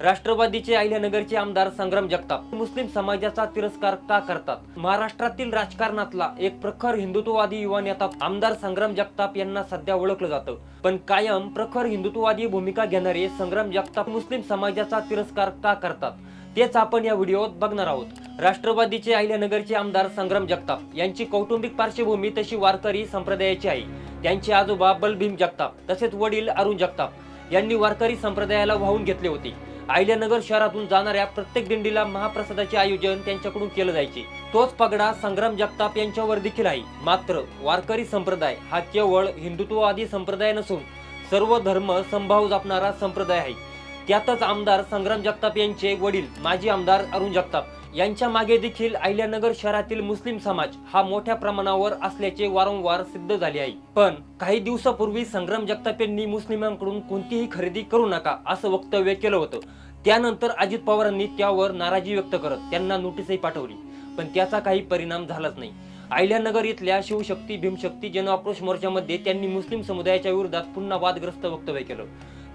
राष्ट्रवादीचे अहिल्यानगरचे आमदार संग्राम जगताप. मुस्लिम समाजाचा तिरस्कार का करतात? महाराष्ट्रातील राजकारणातला एक प्रखर हिंदुत्ववादी युवा नेता आमदार संग्राम जगताप यांना सध्या ओळखलं जातं. पण कायम प्रखर हिंदुत्ववादी भूमिका घेणारे संग्राम जगताप मुस्लिम समाजाचा तिरस्कार का करतात? तेच आपण या व्हिडिओत बघणार आहोत. राष्ट्रवादीचे अहिल्यानगरचे आमदार संग्राम जगताप यांची कौटुंबिक पार्श्वभूमी तशी वारकरी संप्रदायाची आहे. त्यांचे आजोबा बलभीम जगताप तसेच वडील अरुण जगताप यांनी वारकरी संप्रदायाला वाहून घेतले होते. आयल्यानगर शहरातून जाणाऱ्या प्रत्येक दिंडीला महाप्रसादाचे आयोजन त्यांच्याकडून केलं जायचे. तोच पगडा संग्राम जगताप यांच्यावर देखील आहे. मात्र वारकरी संप्रदाय हा केवळ हिंदुत्ववादी संप्रदाय नसून सर्व धर्म संभाव जपणारा संप्रदाय आहे. त्यातच आमदार संग्राम जगताप यांचे वडील माजी आमदार अरुण जगताप. यांच्या मागे देखील अहिल्यानगर शहरातील मुस्लिम समाज हा मोठ्या प्रमाणावर असल्याचे वारंवार सिद्ध झाले आहे. पण काही दिवसापूर्वी संग्राम जगताप यांनी मुस्लिमांकडून कोणतीही खरेदी करू नका असं वक्तव्य केलं होतं. त्यानंतर अजित पवारांनी त्यावर नाराजी व्यक्त करत त्यांना नोटीसही पाठवली. पण त्याचा काही परिणाम झालाच नाही. अहिल्यानगर इथल्या शिवशक्ती भीमशक्ती जनआक्रोश मोर्चामध्ये त्यांनी मुस्लिम समुदायाच्या विरोधात पुन्हा वादग्रस्त वक्तव्य केलं.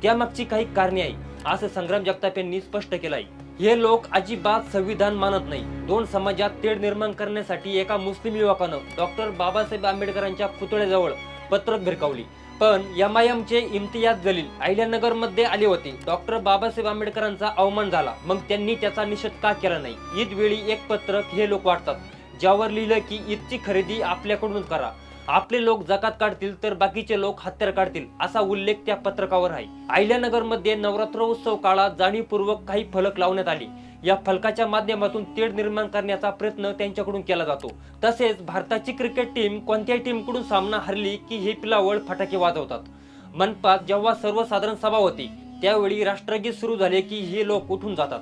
त्यामागची काही कारणे आहे असं संग्राम जगताप यांनी स्पष्ट केलं आहे हे लोक अजिबात संविधान मानत नाही. दोन समाजात तेढ निर्माण करण्यासाठी एका मुस्लिम युवकानं डॉक्टर बाबासाहेब आंबेडकरांच्या पुतळ्याजवळ पत्रक भिरकावली. पण एमआयएमचे इम्तियाज जलील अहिल्यानगरमध्ये आले होते. डॉक्टर बाबासाहेब आंबेडकरांचा अवमान झाला. मग त्यांनी त्याचा निषेध का केला नाही? ईद वेळी एक पत्रक हे लोक वाटतात. ज्यावर लिहिलं की ईदची खरेदी आपल्याकडूनच करा. आपले लोक जकात काढतील तर बाकीचे लोक हत्यार काढतील असा उल्लेख त्या पत्रकावर आहे. अहिल्यानगरमध्ये नवरात्र उत्सव काळात जाणीवपूर्वक काही फलक लावण्यात आले. या फलकाच्या माध्यमातून तेढ निर्माण करण्याचा प्रयत्न त्यांच्याकडून केला जातो. तसेच भारताची क्रिकेट टीम कोणत्याही टीमकडून सामना हरली की हे पिलावळ फटाके वाजवतात. मनपात जेव्हा सर्वसाधारण सभा होती त्यावेळी राष्ट्रगीत सुरू झाले की हे लोक उठून जातात.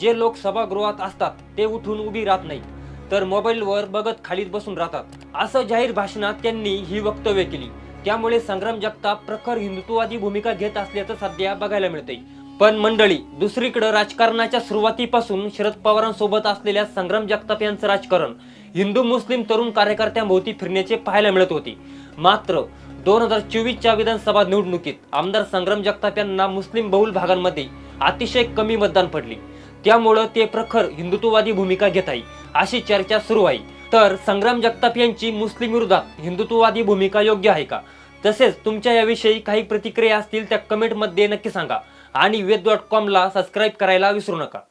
जे लोक सभागृहात असतात ते उठून उभी राहत नाहीत. तर मोबाईलवर बघत खालीत बसून राहतात. असं जाहीर भाषणात त्यांनी ही वक्तव्य केली. त्यामुळे संग्राम जगताप प्रखर हिंदुत्ववादी भूमिका घेत असल्याचं सध्या बघायला मिळतंय. पण मंडळी दुसरीकडे राजकारणाच्या सुरुवातीपासून शरद पवारांसोबत असलेल्या संग्राम जगताप यांचं राजकारण हिंदू मुस्लिम तरुण कार्यकर्त्यांभोवती फिरण्याचे पाहायला मिळत होते. मात्र दोन हजार चोवीसच्या विधानसभा निवडणुकीत आमदार संग्राम जगताप यांना मुस्लिम बहुल भागांमध्ये अतिशय कमी मतदान पडली. त्यामुळं ते प्रखर हिंदुत्ववादी भूमिका घेत आहे अशी चर्चा सुरू आहे. तर संग्राम जगताप यांची मुस्लिम विरोधात हिंदुत्ववादी भूमिका योग्य आहे का? तसेच तुमच्या याविषयी काही प्रतिक्रिया असतील त्या कमेंटमध्ये नक्की सांगा. आणि वेद डॉट कॉमला सबस्क्राईब करायला विसरू नका.